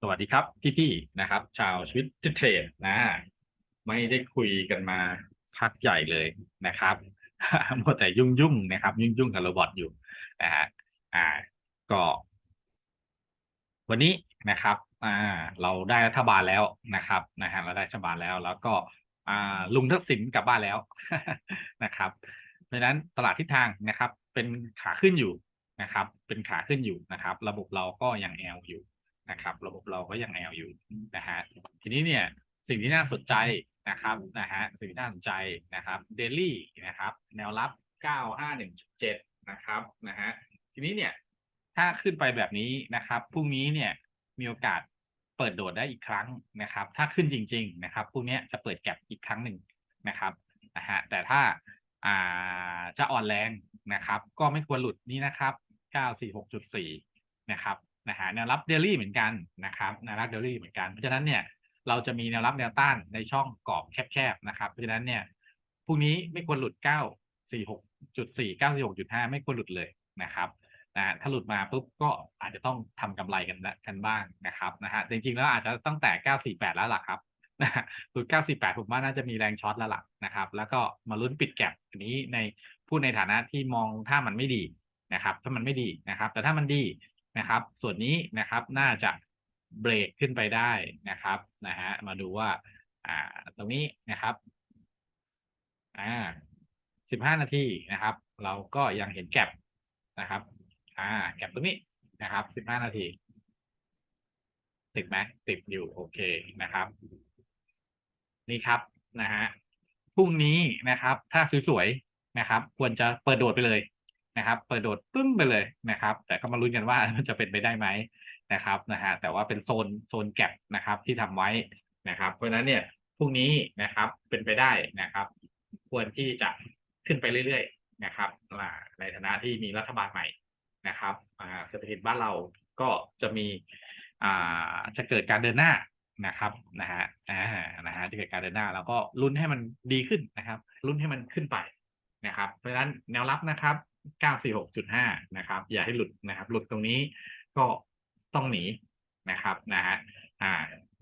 สวัสดีครับพี่ๆนะครับ ชาวชีวิตเทรดนะ ไม่ได้คุยกันมาพักใหญ่เลยนะครับมัวแต่ยุ่งๆนะครับ ยุ่งๆกับโรบอทอยู่นะฮะอ่า ก็ วันนี้นะครับอ่าเราได้รัฐบาลแล้วนะครับนะฮะเราได้รัฐบาลแล้วแล้วก็อ่าลุงทักษิณกลับบ้านแล้วนะครับ เพราะฉะนั้นตลาดทิศทางนะครับ เป็นขาขึ้นอยู่นะครับ เป็นขาขึ้นอยู่นะครับ ระบบเราก็ยังแอลอยู่ นะครับระบบเราก็ยังแอลอยู่นะฮะทีนี้เนี่ยสิ่งที่น่าสนใจนะครับนะฮะสิ่งที่น่าสนใจนะครับเดลี่นะครับ แนวรับ 951.7 นะครับนะฮะทีนี้เนี่ยถ้าขึ้นไปแบบนี้นะครับพรุ่งนี้เนี่ยมีโอกาสเปิดโดดได้อีกครั้งนะครับ ถ้าขึ้นจริง ๆ นะครับพรุ่งนี้จะเปิดแก็บอีกครั้งหนึ่งนะครับนะฮะแต่ถ้าอ่าจะอ่อนแรงนะครับ ก็ไม่ควรหลุดนี้นะครับ 946.4 นะครับ นะฮะแนวรับเดลี่เหมือนกันนะครับแนวรับเดลี่เหมือนกัน เพราะฉะนั้นเนี่ยเราจะมีแนวรับแนวต้านในช่องกรอบแคบๆนะครับ เพราะฉะนั้นเนี่ยพรุ่งนี้ไม่ควรหลุด 946.4 946.5 ไม่ควรหลุดเลยนะครับนะถ้าหลุดมาปุ๊บก็อาจจะต้องทำกำไรกันกันบ้างนะครับนะฮะจริงๆแล้วอาจจะตั้งแต่ 948 แล้วล่ะครับนะหลุด 948 ผมว่าน่าจะมีแรงช็อตแล้วล่ะนะครับ แล้วก็มาลุ้นปิดแก็บนี้ในพูดในฐานะที่มองถ้ามันไม่ดีนะครับ ถ้ามันไม่ดีนะครับ แต่ถ้ามันดี นะครับ ส่วนนี้นะครับน่าจะเบรกขึ้นไปได้นะครับนะฮะมาดูว่า อ่า ตรงนี้นะครับอ่า15นาทีนะครับ เราก็ยังเห็นแก็บนะครับ อ่า แก็บตรงนี้นะครับสิบห้านาที ติดไหมติดอยู่โอเคนะครับ นี่ครับนะฮะพรุ่งนี้นะครับ ถ้าสวยๆนะครับ ควรจะเปิดโดดไปเลย นะครับ เปิดโดดปึ้มไปเลยนะครับ แต่ก็มาลุ้นกันว่ามันจะเป็นไปได้ไหมนะครับนะฮะแต่ว่าเป็นโซนโซนแก็บนะครับที่ทำไว้นะครับ เพราะฉะนั้นเนี่ยพรุ่งนี้นะครับเป็นไปได้นะครับ ควรที่จะขึ้นไปเรื่อยๆนะครับในฐานะที่มีรัฐบาลใหม่นะครับเศรษฐกิจบ้านเราก็จะมีอ่าจะเกิดการเดินหน้านะครับนะฮะอ่านะฮะจะเกิดการเดินหน้า แล้วก็ลุ้นให้มันดีขึ้นนะครับลุ้นให้มันขึ้นไปนะครับ เพราะฉะนั้นแนวรับนะครับ 946.5 นะครับ อย่าให้หลุดนะครับ หลุดตรงนี้ก็ต้องหนีนะครับนะฮะอ่า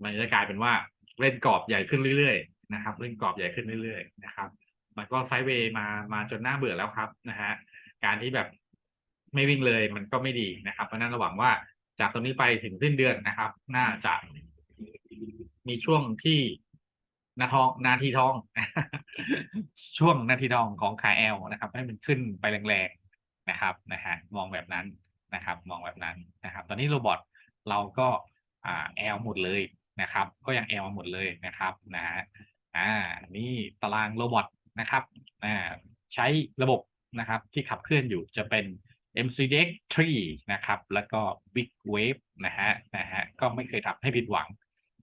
มันจะกลายเป็นว่าเล่นกรอบใหญ่ขึ้นเรื่อยๆนะครับ เล่นกรอบใหญ่ขึ้นเรื่อยๆนะครับ มันก็ไซด์เวย์มามาจนหน่าเบื่อแล้วครับนะฮะการที่แบบไม่วิ่งเลยมันก็ไม่ดีนะครับ เพราะนั้นระหวังว่าจากตรงนี้ไปถึงสิ้นเดือนนะครับ น่าจะมีช่วงที่นาทองนาทีทอง ช่วงนาทีทองของขายแอลนะครับ ให้มันขึ้นไปแรงๆนะครับนะฮะมองแบบนั้นนะครับ มองแบบนั้นนะครับ ตอนนี้โรบอทเราก็อ่าแอลหมดเลยนะครับ ก็ยังแอลหมดเลยนะครับนะฮะอ่านี่ตารางโรบอทนะครับอ่าใช้ระบบนะครับที่ขับเคลื่อนอยู่จะเป็น MCDX 3นะครับ แล้วก็ Big Wave นะฮะนะฮะก็ไม่เคยทำให้ผิดหวัง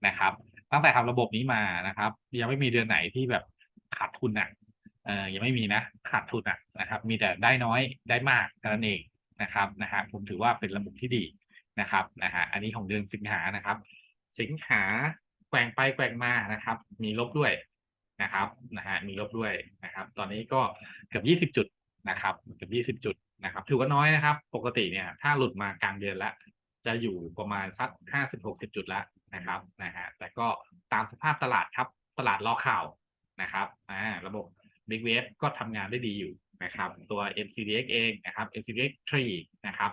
นะครับ ตั้งแต่ทำระบบนี้มานะครับ ยังไม่มีเดือนไหนที่แบบ ขาดทุนอะเออยังไม่มีนะขาดทุนอะนะครับ มีแต่ได้น้อยได้มากเท่านั้นเองนะครับนะฮะผมถือว่าเป็นระบบที่ดีนะครับนะฮะอันนี้ของเดือนสิงหานะครับ สิงหาแกว่งไปแกว่งมานะครับ มีลบด้วยนะครับนะฮะมีลบด้วยนะครับ ตอนนี้ก็เกือบยี่สิบจุดนะครับเกือบยี่สิบจุดนะครับถือว่าน้อยนะครับ ปกติเนี่ย ถ้าหลุดมากลางเดือนแล้วจะอยู่ประมาณสักห้าสิบหกสิบจุดแล้วนะครับนะฮะแต่ก็ตามสภาพตลาดครับ ตลาดรอข่าว นะครับอ่าระบบ Big Wave ก็ทำงานได้ดีอยู่นะครับ ตัว MCDX เองนะครับ MCDX 3นะครับ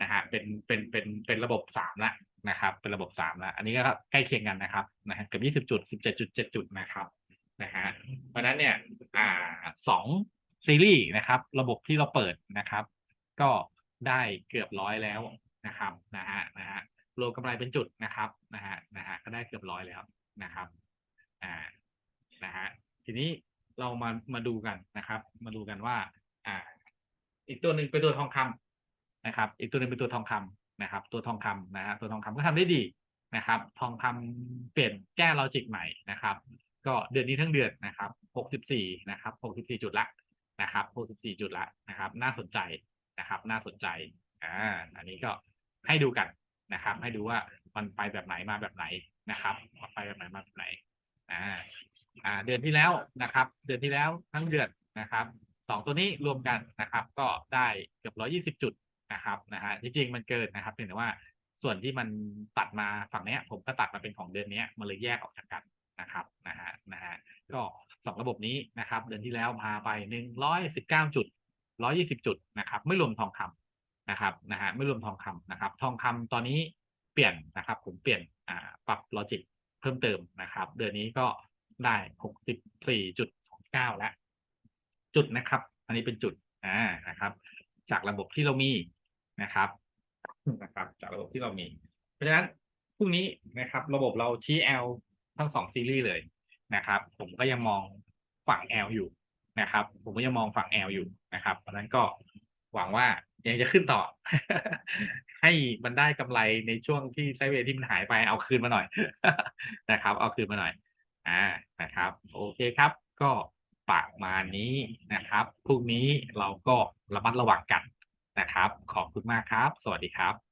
นะฮะเป็นเป็นเป็นเป็นระบบสามล้วนะครับ เป็นระบบสามล้วอันนี้ก็ใกล้เคียงกันนะครับนะฮะเกือบยี่สิบจุดสิบเจ็ดจุดเจ็ดจุดนะครับนะฮะเพราะนั้นเนี่ยอ่าสองซีรีส์นะครับ ระบบที่เราเปิดนะครับ ก็ได้เกือบร้อยแล้วนะครับนะฮะนะฮะรวมกำไรเป็นจุดนะครับนะฮะนะฮะก็ได้เกือบร้อยแล้วนะครับ ทีนี้เรามามาดูกันนะครับ มาดูกันว่า อ่า อีกตัวหนึ่งเป็นตัวทองคำนะครับ อีกตัวหนึ่งเป็นตัวทองคำนะครับ ตัวทองคำนะฮะตัวทองคำก็ทำได้ดีนะครับ ทองคำเปลี่ยนแก้ลอจิกใหม่นะครับ ก็เดือนนี้ทั้งเดือนนะครับ64นะครับ64จุดละนะครับ64จุดละนะครับ น่าสนใจนะครับ น่าสนใจอ่าอันนี้ก็ให้ดูกันนะครับ ให้ดูว่ามันไปแบบไหนมาแบบไหนนะครับไปแบบไหนมาแบบไหนอ่า อ่าเดือนที่แล้วนะครับ เดือนที่แล้วทั้งเดือนนะครับสองตัวนี้รวมกันนะครับ ก็ได้เกือบร้อยี่สิบจุดนะครับนะฮะจริงๆมันเกินนะครับเพียงแต่ว่าส่วนที่มันตัดมาฝั่งเนี้ยผมก็ตัดมาเป็นของเดือนเนี้ยมันเลยแยกออกจากกันนะครับนะฮะนะฮะก็สองระบบนี้นะครับ เดือนที่แล้วพาไปหนึ่งร้อยสิบเก้าจุดร้อยี่สิบจุดนะครับ ไม่รวมทองคำนะครับนะฮะไม่รวมทองคำนะครับ ทองคำตอนนี้เปลี่ยนนะครับ ผมเปลี่ยนอ่าปรับลอจิกเพิ่มเติมนะครับ เดือนนี้ก็ ได้หกสิบสี่จุดสองเก้าแล้ว จุดนะครับ อันนี้เป็นจุดอ่านะครับ จากระบบที่เรามีนะครับนะครับ จากระบบที่เรามี เพราะฉะนั้นพรุ่งนี้นะครับ ระบบเราชี้ L ทั้งสองซีรีส์เลยนะครับ ผมก็ยังมองฝั่ง L อยู่นะครับ ผมก็ยังมองฝั่ง L อยู่นะครับ เพราะฉะนั้นก็หวังว่ายังจะขึ้นต่อ ให้มันได้กำไรในช่วงที่ไซเวย์ที่มันหายไปเอาคืนมาหน่อยนะครับ เอาคืนมาหน่อย อ่านะครับ โอเคครับ ก็ประมาณนี้นะครับพรุ่งนี้เราก็ระมัดระวังกันนะครับ ขอบคุณมากครับ สวัสดีครับ